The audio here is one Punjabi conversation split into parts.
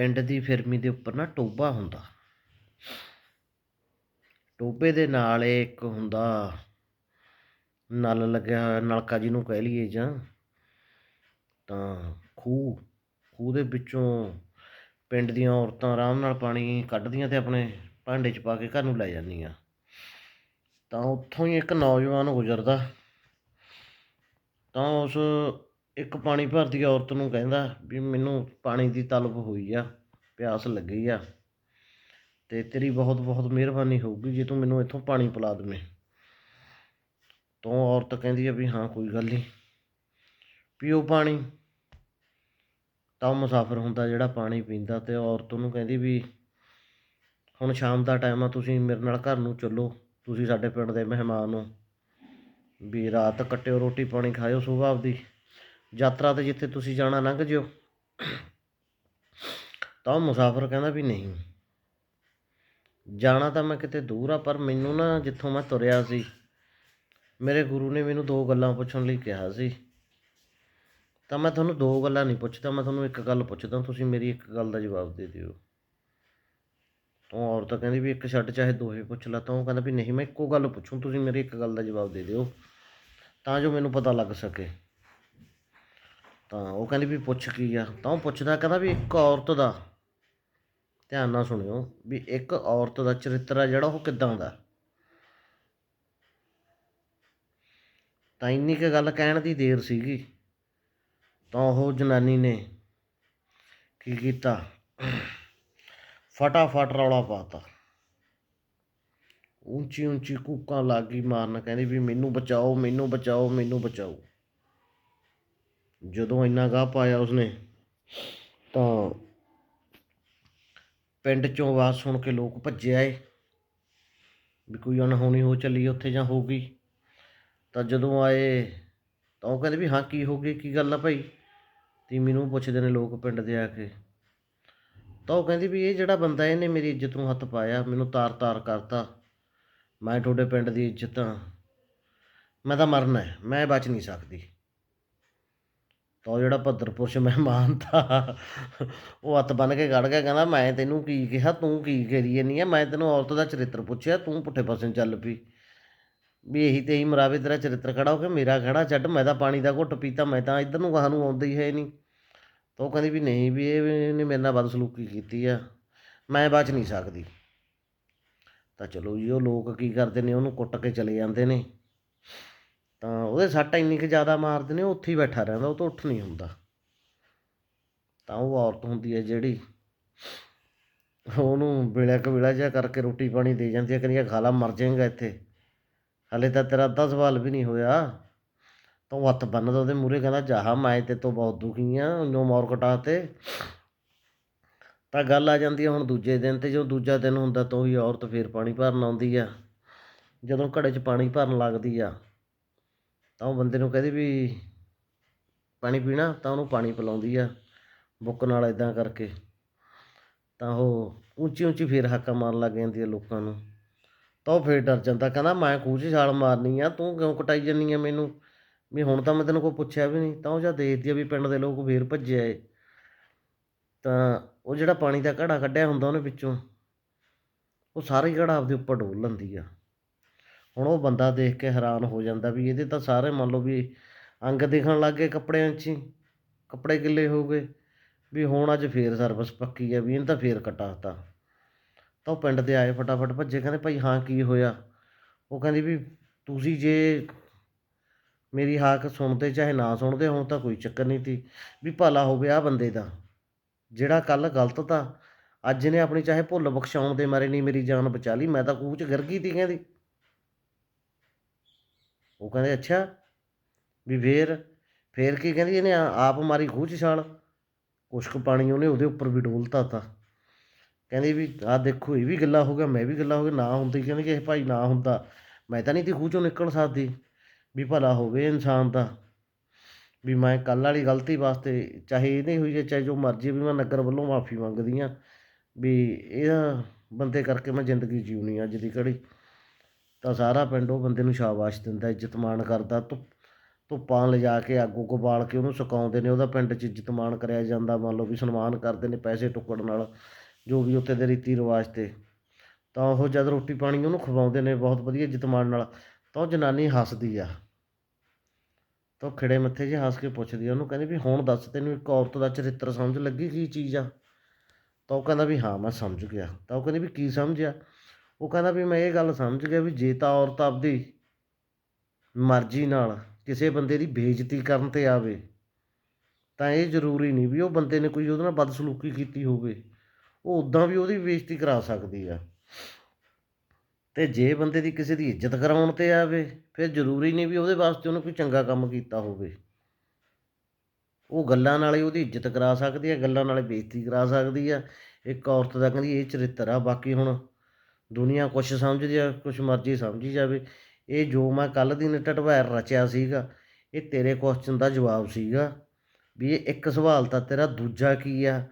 ਪਿੰਡ ਦੀ ਫਿਰਮੀ ਦੇ ਉੱਪਰ ਨਾ ਟੋਬਾ ਹੁੰਦਾ। ਟੋਬੇ ਦੇ ਨਾਲ ਇੱਕ ਹੁੰਦਾ ਨਲ ਲੱਗਿਆ ਹੋਇਆ, ਨਲਕਾ ਜਿਹਨੂੰ ਕਹਿ ਲਈਏ ਜਾਂ ਤਾਂ ਖੂਹ। ਖੂਹ ਦੇ ਵਿੱਚੋਂ ਪਿੰਡ ਦੀਆਂ ਔਰਤਾਂ ਆਰਾਮ ਨਾਲ ਪਾਣੀ ਕੱਢਦੀਆਂ ਤੇ ਆਪਣੇ ਭਾਂਡੇ 'ਚ ਪਾ ਕੇ ਘਰ ਨੂੰ ਲੈ ਜਾਂਦੀਆਂ। ਤਾਂ ਉੱਥੋਂ ਹੀ ਇੱਕ ਨੌਜਵਾਨ ਗੁਜ਼ਰਦਾ। ਤਾਂ ਉਸ ਇੱਕ ਪਾਣੀ ਭਰਦੀ ਔਰਤ ਨੂੰ ਕਹਿੰਦਾ ਵੀ ਮੈਨੂੰ ਪਾਣੀ ਦੀ ਤਲਬ ਹੋਈ ਆ, ਪਿਆਸ ਲੱਗੀ ਆ ਤੇ ਤੇਰੀ ਬਹੁਤ ਬਹੁਤ ਮਿਹਰਬਾਨੀ ਹੋਊਗੀ ਜੇ ਤੂੰ ਮੈਨੂੰ ਇੱਥੋਂ ਪਾਣੀ ਪਿਲਾ ਦੇਵੇਂ। ਤਾਂ ਉਹ ਔਰਤ ਕਹਿੰਦੀ ਆ ਵੀ ਹਾਂ, ਕੋਈ ਗੱਲ ਨਹੀਂ। ਪੀਓ ਪਾਣੀ। ਤਾਂ ਉਹ ਮੁਸਾਫਰ ਹੁੰਦਾ ਜਿਹੜਾ ਪਾਣੀ ਪੀਂਦਾ ਤੇ ਔਰਤ ਉਹਨੂੰ ਕਹਿੰਦੀ ਵੀ ਹੁਣ ਸ਼ਾਮ ਦਾ ਟਾਈਮ ਆ, ਤੁਸੀਂ ਮੇਰੇ ਨਾਲ ਘਰ ਨੂੰ ਚੱਲੋ, ਤੁਸੀਂ ਸਾਡੇ ਪਿੰਡ ਦੇ ਮਹਿਮਾਨ ਹੋ। ਵੀ ਰਾਤ ਕੱਟਿਓ ਰੋਟੀ ਪਾਣੀ, ਖਾਇਓ ਸੁਬਾਹ ਆਪਦੀ ਯਾਤਰਾ ਤੇ ਜਿੱਥੇ ਤੁਸੀਂ ਜਾਣਾ ਲੰਘ ਜਿਓ। ਤਾਂ ਉਹ ਮੁਸਾਫਰ ਕਹਿੰਦਾ ਵੀ ਨਹੀਂ। ਜਾਣਾ ਤਾਂ ਮੈਂ ਕਿਤੇ ਦੂਰ ਆ, ਪਰ ਮੈਨੂੰ ਨਾ ਜਿੱਥੋਂ ਮੈਂ ਤੁਰਿਆ ਸੀ, ਮੇਰੇ ਗੁਰੂ ਨੇ ਮੈਨੂੰ ਦੋ ਗੱਲਾਂ ਪੁੱਛਣ ਲਈ ਕਿਹਾ ਸੀ। ਤਾਂ ਮੈਂ ਤੁਹਾਨੂੰ ਦੋ ਗੱਲਾਂ ਨਹੀਂ ਪੁੱਛਦਾ, ਮੈਂ ਤੁਹਾਨੂੰ ਇੱਕ ਗੱਲ ਪੁੱਛਦਾ, ਤੁਸੀਂ ਮੇਰੀ ਇੱਕ ਗੱਲ ਦਾ ਜਵਾਬ ਦੇ ਦਿਓ। ਤਾਂ ਉਹ ਔਰਤ ਕਹਿੰਦੀ ਵੀ ਇੱਕ ਛੱਡ, ਚਾਹੇ ਦੋਹੇ ਪੁੱਛ ਲਾ, ਤਾਂ ਉਹ ਕਹਿੰਦਾ ਵੀ ਨਹੀਂ, ਮੈਂ ਇੱਕੋ ਗੱਲ ਪੁੱਛੂ, ਤੁਸੀਂ ਮੇਰੀ ਇੱਕ ਗੱਲ ਦਾ ਜਵਾਬ ਦੇ ਦਿਓ, ਤਾਂ ਜੋ ਮੈਨੂੰ ਪਤਾ ਲੱਗ ਸਕੇ। ਤਾਂ ਉਹ ਕਹਿੰਦੀ ਵੀ ਪੁੱਛ ਕੀ ਆ, ਤਾਂ ਉਹ ਪੁੱਛਦਾ, ਕਹਿੰਦਾ ਵੀ ਇੱਕ ਔਰਤ ਦਾ। ਧਿਆਨ ਨਾਲ ਸੁਣਿਓ ਵੀ ਇੱਕ ਔਰਤ ਦਾ ਚਰਿੱਤਰ ਆ ਜਿਹੜਾ ਉਹ ਕਿੱਦਾਂ ਦਾ। ਤਾਂ ਇੰਨੀ ਕੁ ਗੱਲ ਕਹਿਣ ਦੀ ਦੇਰ ਸੀਗੀ, ਤਾਂ ਉਹ ਜਨਾਨੀ ਨੇ ਕੀ ਕੀਤਾ? ਫਟਾਫਟ ਰੌਲਾ ਪਾਤਾ। ਉੱਚੀ ਉੱਚੀ ਕੂਕਾਂ ਲੱਗੀ ਮਾਰਨ, ਕਹਿੰਦੀ ਵੀ ਮੈਨੂੰ ਬਚਾਓ ਮੈਨੂੰ ਬਚਾਓ ਮੈਨੂੰ ਬਚਾਓ। ਜਦੋਂ ਇੰਨਾ ਗਾਹ ਪਾਇਆ ਉਸਨੇ, ਤਾਂ ਪਿੰਡ ਚੋਂ ਆਵਾਜ਼ ਸੁਣ ਕੇ ਲੋਕ ਭੱਜੇ ਆਏ ਵੀ ਕੋਈ ਅਣਹੋਣੀ ਹੋ ਚੱਲੀ ਉੱਥੇ ਜਾਂ ਹੋ ਗਈ। ਤਾਂ ਜਦੋਂ ਆਏ, ਤਾਂ ਉਹ ਕਹਿੰਦੇ ਵੀ ਹਾਂ, ਕੀ ਹੋ ਗਈ, ਕੀ ਗੱਲ ਆ ਭਾਈ? ਤੇ ਮੈਨੂੰ ਪੁੱਛਦੇ ਨੇ ਲੋਕ ਪਿੰਡ ਦੇ ਆ ਕੇ। ਤਾਂ ਉਹ ਕਹਿੰਦੀ ਵੀ ਇਹ ਜਿਹੜਾ ਬੰਦਾ ਇਹਨੇ ਮੇਰੀ ਇੱਜ਼ਤ ਨੂੰ ਹੱਥ ਪਾਇਆ, ਮੈਨੂੰ ਤਾਰ-ਤਾਰ ਕਰਤਾ। ਮੈਂ ਤੁਹਾਡੇ ਪਿੰਡ ਦੀ ਇੱਜ਼ਤ ਆ ਮੈਂ ਤਾਂ ਮਰਨਾ ਹੈ, ਮੈਂ ਬਚ ਨਹੀਂ ਸਕਦੀ। ਤਾਂ ਉਹ ਜਿਹੜਾ ਭੱਦਰਪੁਰਸ਼ ਮਹਿਮਾਨ ਤਾ, ਉਹ ਹੱਥ ਬੰਨ ਕੇ ਖੜ ਗਿਆ, ਕਹਿੰਦਾ ਮੈਂ ਤੈਨੂੰ ਕੀ ਕਿਹਾ, ਤੂੰ ਕੀ ਕਰੀ ਜਾਨੀ ਆ ਮੈਂ ਤੈਨੂੰ ਔਰਤ ਦਾ ਚਰਿੱਤਰ ਪੁੱਛਿਆ, ਤੂੰ ਪੁੱਠੇ ਪਾਸੇ ਨੂੰ ਚੱਲ ਪਈ। ਵੀ ਇਹੀ ਤੇ ਹੀ ਮਰਾਵੇ ਤੇਰਾ ਚਰਿੱਤਰ ਖੜਾ ਹੋ ਕੇ ਮੇਰਾ ਖੜਾ, ਛੱਡ ਮੈਂ ਤਾਂ ਪਾਣੀ ਦਾ ਘੁੱਟ ਪੀਤਾ, ਮੈਂ ਤਾਂ ਇੱਧਰ ਨੂੰ ਗਾਹਾਂ ਨੂੰ ਆਉਂਦਾ ਹੀ ਹੈ ਨਹੀਂ ਤਾਂ ਉਹ ਕਹਿੰਦੀ ਵੀ ਨਹੀਂ ਵੀ ਇਹ ਇਹਨੇ ਮੇਰੇ ਨਾਲ ਬਦਸਲੂਕੀ ਕੀਤੀ ਆ, ਮੈਂ ਬਚ ਨਹੀਂ ਸਕਦੀ। ਤਾਂ ਚਲੋ ਜੀ, ਉਹ ਲੋਕ ਕੀ ਕਰਦੇ ਨੇ, ਉਹਨੂੰ ਕੁੱਟ ਕੇ ਚਲੇ ਜਾਂਦੇ ਨੇ। ਤਾਂ ਉਹਦੇ ਸੱਟ ਇੰਨੀ ਕੁ ਜ਼ਿਆਦਾ ਮਾਰਦੇ ਨੇ, ਉਹ ਉੱਥੇ ਹੀ ਬੈਠਾ ਰਹਿੰਦਾ, ਉਹ ਤੋਂ ਉੱਠ ਨਹੀਂ ਹੁੰਦਾ। ਤਾਂ ਉਹ ਔਰਤ ਹੁੰਦੀ ਹੈ ਜਿਹੜੀ, ਉਹਨੂੰ ਵੇਲਾ ਕਵੇਲਾ ਜਿਹਾ ਕਰਕੇ ਰੋਟੀ ਪਾਣੀ ਦੇ ਜਾਂਦੀ ਹੈ, ਕਹਿੰਦੀ ਖਾ ਲਾ, ਮਰ ਜਾਏਗਾ ਇੱਥੇ। ਹਲੇ ਤਾਂ ਤੇਰਾ ਅੱਧਾ ਸਵਾਲ ਵੀ ਨਹੀਂ ਹੋਇਆ। ਤਾਂ ਉਹ ਹੱਥ ਬੰਨਦਾ ਉਹਦੇ ਮੂਹਰੇ, ਕਹਿੰਦਾ ਜਾਹਾ ਮੈਂ ਤੇ ਤੋਂ ਬਹੁਤ ਦੁਖੀ ਆ ਜੋ ਮੌਰ ਕਟਾ ਤੇ। ਤਾਂ ਗੱਲ ਆ ਜਾਂਦੀ ਹੈ ਹੁਣ ਦੂਜੇ ਦਿਨ ਤੇ, ਜਦੋਂ ਦੂਜਾ ਦਿਨ ਹੁੰਦਾ ਤਾਂ ਉਹੀ ਔਰਤ ਫੇਰ ਪਾਣੀ ਭਰਨ ਆਉਂਦੀ ਆ। ਜਦੋਂ ਘੜੇ 'ਚ ਪਾਣੀ ਭਰਨ ਲੱਗਦੀ ਆ ਤਾਂ ਉਹ ਬੰਦੇ ਨੂੰ ਕਹਿੰਦੀ ਵੀ ਪਾਣੀ ਪੀਣਾ, ਤਾਂ ਉਹਨੂੰ ਪਾਣੀ ਪਿਲਾਉਂਦੀ ਆ, ਬੁੱਕ ਨਾਲ ਇਦਾਂ ਕਰਕੇ। ਤਾਂ ਉਹ ਉੱਚੀ ਉੱਚੀ ਫੇਰ ਹਾਕਾ ਮਾਰਨ ਲੱਗ ਜਾਂਦੀ ਆ ਲੋਕਾਂ ਨੂੰ। ਤਾਂ ਉਹ ਫੇਰ ਡਰ ਜਾਂਦਾ, ਕਹਿੰਦਾ ਮੈਂ ਖੂਹ 'ਚ ਛਾਲ ਮਾਰਨੀ ਆ, ਤੂੰ ਕਿਉਂ ਕਟਾਈ ਜੰਨੀ ਆ ਮੈਨੂੰ? ਵੀ ਹੁਣ ਤਾਂ ਮੈਂ ਤੈਨੂੰ ਕੋਈ ਪੁੱਛਿਆ ਵੀ ਨਹੀਂ। ਤਾਂ ਉਹ ਜਦ ਦੇਖਦੀ ਆ ਵੀ ਪਿੰਡ ਦੇ ਲੋਕ ਫੇਰ ਭੱਜੇ ਆਏ। ਤਾਂ ਉਹ ਜਿਹੜਾ ਪਾਣੀ ਦਾ ਘੜਾ ਕੱਢਿਆ ਹੁੰਦਾ ਉਹਨੇ ਵਿੱਚੋਂ, ਉਹ ਸਾਰਾ ਘੜਾ ਆਪਦੇ ਉੱਪਰ ਡੋਲ ਲੈਂਦੀ ਆ। ਹੁਣ ਉਹ ਬੰਦਾ ਦੇਖ ਕੇ ਹੈਰਾਨ ਹੋ ਜਾਂਦਾ ਵੀ ਇਹਦੇ ਤਾਂ ਸਾਰੇ ਮੰਨ ਲਓ ਵੀ ਅੰਗ ਦਿਖਣ ਲੱਗ ਗਏ ਕੱਪੜਿਆਂ 'ਚ ਹੀ, ਕੱਪੜੇ ਗਿੱਲੇ ਹੋ ਗਏ, ਵੀ ਹੁਣ ਅੱਜ ਫੇਰ ਸਰਵਿਸ ਪੱਕੀ ਆ, ਵੀ ਇਹਨੇ ਤਾਂ ਫੇਰ ਕਟਾਤਾ। ਤਾਂ ਉਹ ਪਿੰਡ ਦੇ ਆਏ ਫਟਾਫਟ ਭੱਜੇ, ਕਹਿੰਦੇ ਭਾਈ ਹਾਂ ਕੀ ਹੋਇਆ? ਉਹ ਕਹਿੰਦੀ ਵੀ ਤੁਸੀਂ ਜੇ ਮੇਰੀ ਹਾਕ ਸੁਣਦੇ ਚਾਹੇ ਨਾ ਸੁਣਦੇ ਹੁਣ ਤਾਂ ਕੋਈ ਚੱਕਰ ਨਹੀਂ ਤੀ ਵੀ ਭਲਾ ਹੋਵੇ ਆ ਬੰਦੇ ਦਾ। ਜਿਹੜਾ ਕੱਲ ਗਲਤ ਤਾਂ ਅੱਜ ਨੇ ਆਪਣੀ ਚਾਹੇ ਭੁੱਲ ਬਖਸ਼ਾਉਣ ਦੇ ਮਾਰੇ ਨਹੀਂ, ਮੇਰੀ ਜਾਨ ਬਚਾ ਲਈ, ਮੈਂ ਤਾਂ ਖੂਹ 'ਚ ਗਿਰ ਗਈ ਤੀ, ਕਹਿੰਦੀ। ਉਹ ਕਹਿੰਦੇ, ਅੱਛਾ, ਵੀ ਫੇਰ ਫੇਰ ਕੀ ਕਹਿੰਦੀ, ਇਹਨੇ ਆਪ ਮਾਰੀ ਖੂਹ 'ਚ ਛਾਲ, ਕੁਛ ਕੁ ਪਾਣੀ ਉਹਨੇ ਉਹਦੇ ਉੱਪਰ ਵੀ ਡੋਲਤਾ ਤਾ ਕਹਿੰਦੀ ਵੀ, ਆਹ ਦੇਖੋ, ਇਹ ਵੀ ਗੱਲਾਂ ਹੋ ਗਿਆ, ਮੈਂ ਵੀ ਗੱਲਾਂ ਹੋ ਗਿਆ ਨਾ ਹੁੰਦੀ ਕਹਿੰਦੀ ਕਿ ਇਹ ਭਾਈ ਨਾ ਹੁੰਦਾ। ਮੈਂ ਤਾਂ ਨਹੀਂ ਤੀ ਖੂਹ 'ਚੋਂ ਨਿਕਲ ਸਕਦੀ, ਵੀ ਭਲਾ ਹੋਵੇ ਇਨਸਾਨ ਦਾ ਵੀ ਮੈਂ ਕੱਲ੍ਹ ਵਾਲੀ ਗਲਤੀ ਵਾਸਤੇ, ਚਾਹੇ ਇਹ ਨਹੀਂ ਹੋਈ ਹੈ, ਚਾਹੇ ਜੋ ਮਰਜ਼ੀ ਵੀ ਮੈਂ ਨਗਰ ਵੱਲੋਂ ਮਾਫੀ ਮੰਗਦੀ ਹਾਂ, ਵੀ ਇਹ ਬੰਦੇ ਕਰਕੇ ਮੈਂ ਜ਼ਿੰਦਗੀ ਜਿਉਣੀ ਅੱਜ ਦੀ ਘੜੀ। ਤਾਂ ਸਾਰਾ ਪਿੰਡ ਉਹ ਬੰਦੇ ਨੂੰ ਸ਼ਾਬਾਸ਼ ਦਿੰਦਾ, ਇੱਜ਼ਤ ਮਾਣ ਕਰਦਾ, ਧੁੱਪ, ਧੁੱਪਾਂ ਲਿਜਾ ਕੇ ਅੱਗ ਉੱਗ ਬਾਲ ਕੇ ਉਹਨੂੰ ਸੁਕਾਉਂਦੇ ਨੇ, ਉਹਦਾ ਪਿੰਡ 'ਚ ਇੱਜ਼ਤ ਮਾਣ ਕਰਿਆ ਜਾਂਦਾ, ਮੰਨ ਲਓ ਵੀ ਸਨਮਾਨ ਕਰਦੇ ਨੇ ਪੈਸੇ ਟੁੱਕੜ ਨਾਲ, ਜੋ ਵੀ ਉੱਥੇ ਦੇ ਰੀਤੀ ਰਿਵਾਜ 'ਤੇ। ਤਾਂ ਉਹ ਜਦ ਰੋਟੀ ਪਾਣੀ ਉਹਨੂੰ ਖਵਾਉਂਦੇ ਨੇ ਬਹੁਤ ਵਧੀਆ ਇੱਜ਼ਤ ਮਾਣ ਨਾਲ, ਤਾਂ ਉਹ ਜਨਾਨੀ ਹੱਸਦੀ ਆ। ਤਾਂ ਉਹ ਖਿੜੇ ਮੱਥੇ 'ਚ ਹੱਸ ਕੇ ਪੁੱਛਦੀ ਆ ਉਹਨੂੰ, ਕਹਿੰਦੀ ਵੀ ਹੁਣ ਦੱਸ ਤੈਨੂੰ ਇੱਕ ਔਰਤ ਦਾ ਚਰਿੱਤਰ ਸਮਝ ਲੱਗੀ ਕੀ ਚੀਜ਼ ਆ? ਤਾਂ ਉਹ ਕਹਿੰਦਾ ਵੀ ਹਾਂ, ਮੈਂ ਸਮਝ ਗਿਆ। ਤਾਂ ਉਹ ਕਹਿੰਦੀ ਵੀ ਕੀ ਸਮਝਿਆ? ਉਹ ਕਹਿੰਦਾ ਵੀ ਮੈਂ ਇਹ ਗੱਲ ਸਮਝ ਗਿਆ ਵੀ ਜੇ ਤਾਂ ਔਰਤ ਆਪਦੀ ਮਰਜ਼ੀ ਨਾਲ ਕਿਸੇ ਬੰਦੇ ਦੀ ਬੇਇੱਜ਼ਤੀ ਕਰਨ ਤੇ ਆਵੇ, ਤਾਂ ਇਹ ਜ਼ਰੂਰੀ ਨਹੀਂ ਵੀ ਉਹ ਬੰਦੇ ਨੇ ਕੋਈ ਉਹਦੇ ਨਾਲ ਬਦਸਲੂਕੀ ਕੀਤੀ ਹੋਵੇ। ਉਹ ਉਦਾਂ ਵੀ ਉਹਦੀ ਬੇਇੱਜ਼ਤੀ ਕਰਾ ਸਕਦੀ ਆ। ਤੇ ਜੇ ਬੰਦੇ ਦੀ ਕਿਸੇ ਦੀ ਇੱਜ਼ਤ ਕਰਾਉਣ ਤੇ ਆਵੇ, ਫਿਰ ਜ਼ਰੂਰੀ ਨਹੀਂ ਵੀ ਉਹਦੇ ਵਾਸਤੇ ਉਹਨੇ ਕੋਈ ਚੰਗਾ ਕੰਮ ਕੀਤਾ ਹੋਵੇ। ਉਹ ਗੱਲਾਂ ਨਾਲ ਹੀ ਉਹਦੀ ਇੱਜ਼ਤ ਕਰਾ ਸਕਦੀ ਹੈ ਗੱਲਾਂ ਨਾਲੇ ਹੀ ਬੇਇੱਜ਼ਤੀ ਕਰਾ ਸਕਦੀ ਆ। ਇੱਕ ਔਰਤ ਦਾ ਕਹਿੰਦੀ ਇਹ ਚਰਿੱਤਰ ਆ, ਬਾਕੀ ਹੁਣ ਦੁਨੀਆ ਕੁਛ ਸਮਝਦੀ ਆ, ਕੁਛ ਮਰਜ਼ੀ ਸਮਝੀ ਜਾਵੇ। ਇਹ ਜੋ ਮੈਂ ਕੱਲ ਦੀ ਨੇ ਰਚਿਆ ਸੀਗਾ, ਇਹ ਤੇਰੇ ਕੁਐਸਚਨ ਦਾ ਜਵਾਬ ਸੀਗਾ ਵੀ ਇਹ ਇੱਕ ਸਵਾਲ ਤਾਂ ਤੇਰਾ ਦੂਜਾ ਕੀ ਆ?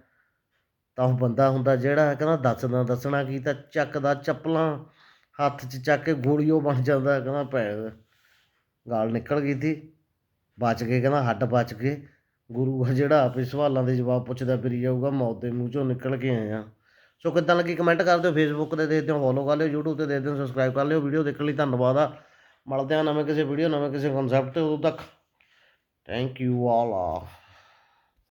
ਤਾਂ ਉਹ ਬੰਦਾ ਹੁੰਦਾ ਜਿਹੜਾ ਕਹਿੰਦਾ ਦੱਸਦਾ, ਦੱਸਣਾ ਕੀ ਤਾਂ ਚੱਕਦਾ ਚੱਪਲਾਂ ਹੱਥ 'ਚ ਚੱਕ ਕੇ ਗੋਲੀਓ ਬਣ ਜਾਂਦਾ ਕਹਿੰਦਾ ਪੈ ਗਾਲ ਨਿਕਲ ਗਈ ਸੀ। ਬਚ ਗਏ ਕਹਿੰਦਾ, ਹੱਡ ਬਚ ਗਏ। ਗੁਰੂ ਆ ਜਿਹੜਾ ਆਪੇ ਸਵਾਲਾਂ ਦੇ ਜਵਾਬ ਪੁੱਛਦਾ ਫਿਰੀ ਜਾਊਗਾ, ਮੌਤ ਦੇ ਮੂੰਹ ਚੋਂ ਨਿਕਲ ਕੇ ਆਇਆ। ਸੋ ਕਿੱਦਾਂ ਲੱਗੀ ਕਮੈਂਟ ਕਰ ਦਿਓ ਫੇਸਬੁੱਕ ਤੇ ਦੇਖਦੇ ਹੋ ਫੋਲੋ ਕਰ ਲਿਓ, YouTube ਤੇ ਦੇਖਦੇ ਹੋ ਸਬਸਕ੍ਰਾਈਬ ਕਰ ਲਿਓ। ਵੀਡੀਓ ਦੇਖਣ ਲਈ ਧੰਨਵਾਦ ਆ। ਮਿਲਦੇ ਹਾਂ ਨਵੇਂ ਕਿਸੇ ਵੀਡੀਓ ਨਵੇਂ ਕਿਸੇ ਕਨਸੈਪਟ ਤੇ। ਉਦੋਂ ਤੱਕ ਥੈਂਕ ਯੂ ਆਲ ਆ।